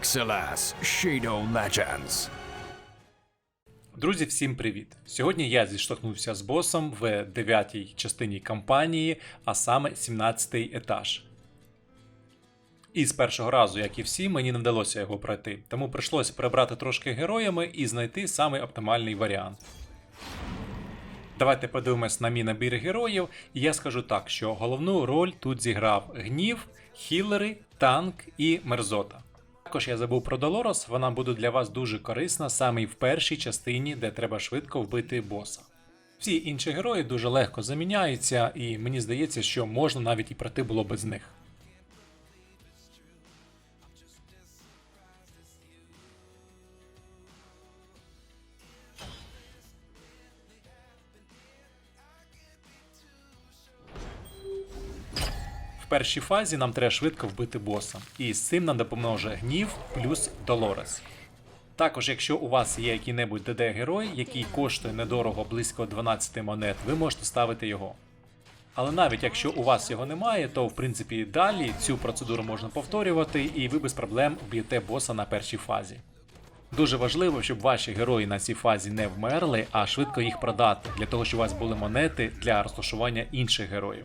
XLS Shadow Legends. Друзі, всім привіт! Сьогодні я зіштовхнувся з босом в дев'ятій частині кампанії, а саме 17-й етаж. І з першого разу, як і всі, мені не вдалося його пройти, тому прийшлося перебрати трошки героями і знайти самий оптимальний варіант. Давайте подивимось на мій набір героїв, і я скажу так, що головну роль тут зіграв гнів, хілери, танк і мерзота. Також я забув про Долорос, вона буде для вас дуже корисна саме в першій частині, де треба швидко вбити боса. Всі інші герої дуже легко заміняються, і мені здається, що можна навіть і пройти було без них. В першій фазі нам треба швидко вбити боса, і з цим нам допоможе гнів плюс Долорес. Також, якщо у вас є який-небудь ДД-герой, який коштує недорого близько 12 монет, ви можете ставити його. Але навіть якщо у вас його немає, то в принципі далі цю процедуру можна повторювати, і ви без проблем вб'єте боса на першій фазі. Дуже важливо, щоб ваші герої на цій фазі не вмерли, а швидко їх продати, для того, щоб у вас були монети для розташування інших героїв.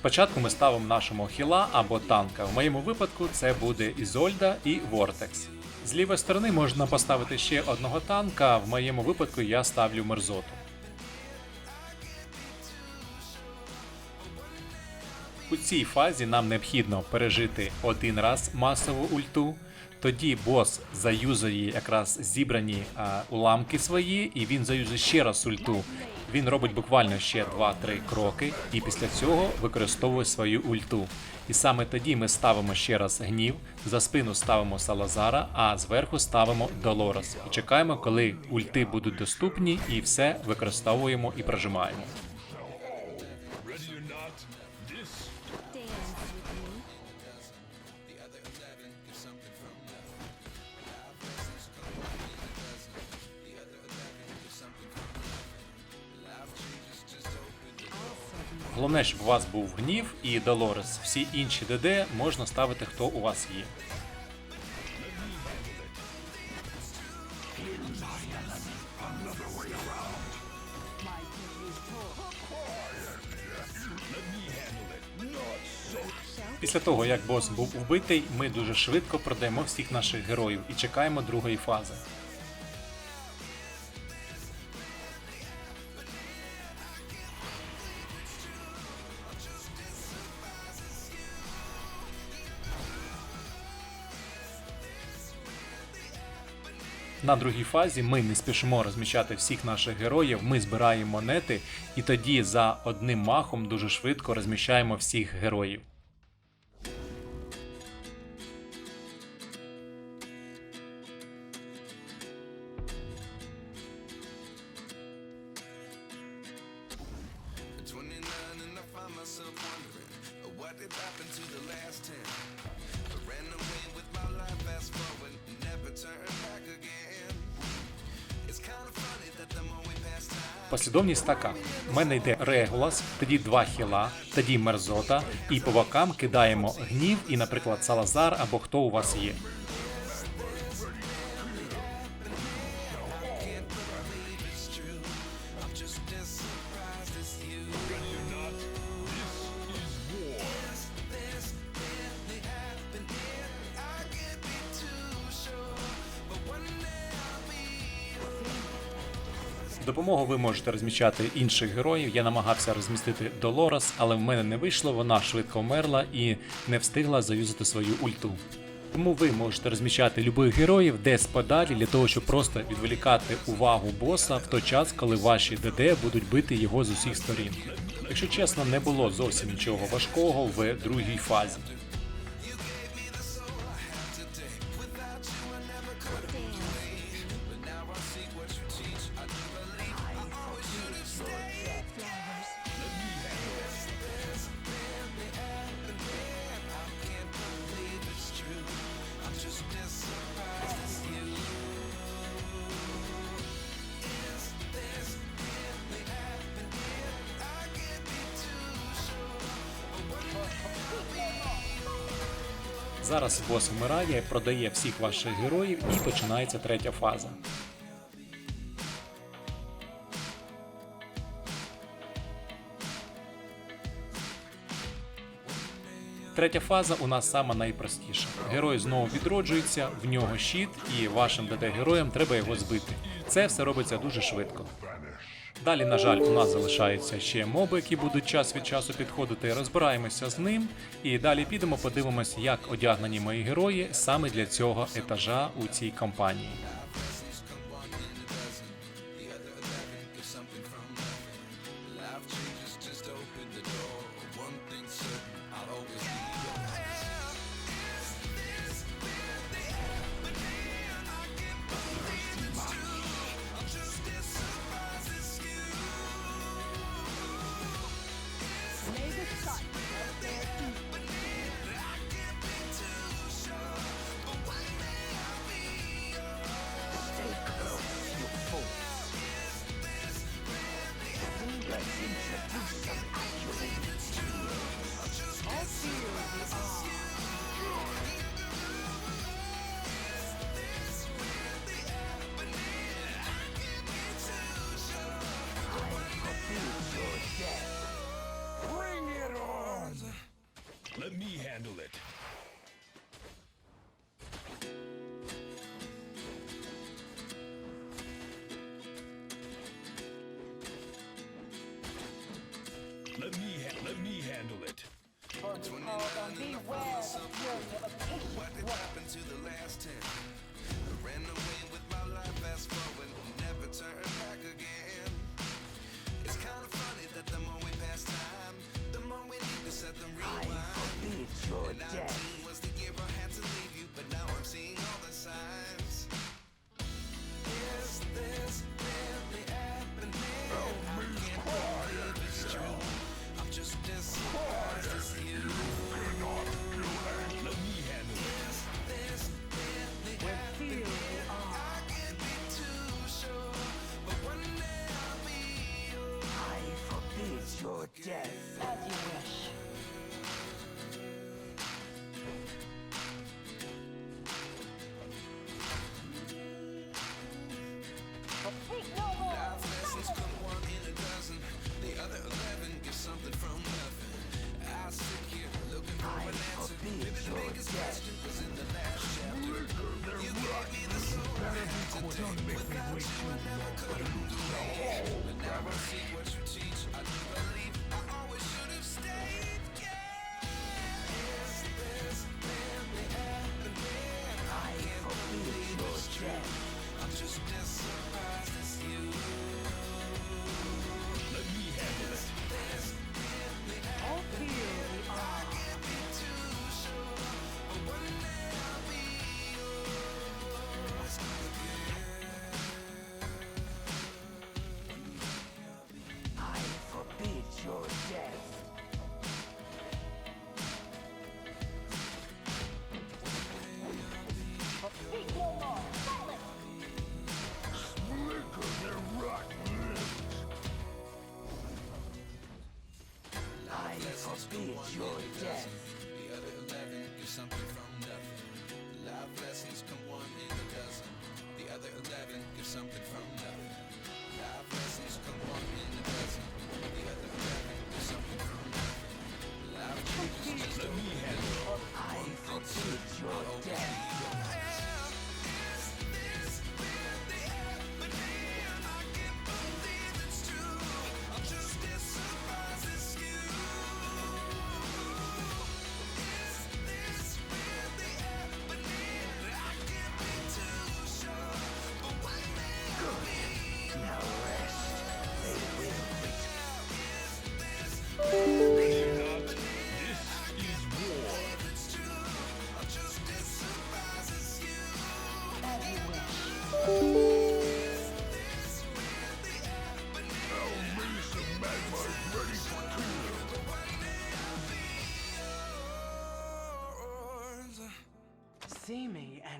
Спочатку ми ставимо нашого хіла або танка. В моєму випадку це буде Ізольда і Вортекс. З лівої сторони можна поставити ще одного танка, в моєму випадку я ставлю мерзоту. У цій фазі нам необхідно пережити один раз масову ульту. Тоді бос заюзає якраз зібрані а, уламки свої, і він заюзує ще раз ульту. Він робить буквально ще 2-3 кроки, і після цього використовує свою ульту. І саме тоді ми ставимо ще раз гнів, за спину ставимо Салазара, а зверху ставимо Долорес. І чекаємо, коли ульти будуть доступні, і все використовуємо і прожимаємо. Головне, щоб у вас був гнів і Долорес. Всі інші ДД можна ставити, хто у вас є. Після того, як бос був убитий, ми дуже швидко продаємо всіх наших героїв і чекаємо другої фази. На другій фазі ми не спішимо розміщати всіх наших героїв, ми збираємо монети і тоді за одним махом дуже швидко розміщаємо всіх героїв. Послідовність така: У мене йде Регулас, тоді два хіла, тоді мерзота, і по бокам кидаємо гнів і, наприклад, Салазар або хто у вас є. З допомогою ви можете розміщати інших героїв. Я намагався розмістити Долорес, але в мене не вийшло. Вона швидко вмерла і не встигла заюзати свою ульту. Тому ви можете розміщати любих героїв десь подалі для того, щоб просто відволікати увагу боса в той час, коли ваші ДД будуть бити його з усіх сторін. Якщо чесно, не було зовсім нічого важкого в другій фазі. Зараз бос вмирає, продає всіх ваших героїв і починається третя фаза. Третя фаза у нас сама найпростіша. Герой знову відроджується, в нього щит, і вашим ДД-героям треба його збити. Це все робиться дуже швидко. Далі, на жаль, у нас залишаються ще моби, які будуть час від часу підходити. Розбираємося з ним. І далі підемо, подивимось, як одягнені мої герої саме для цього етажа у цій компанії. We'll.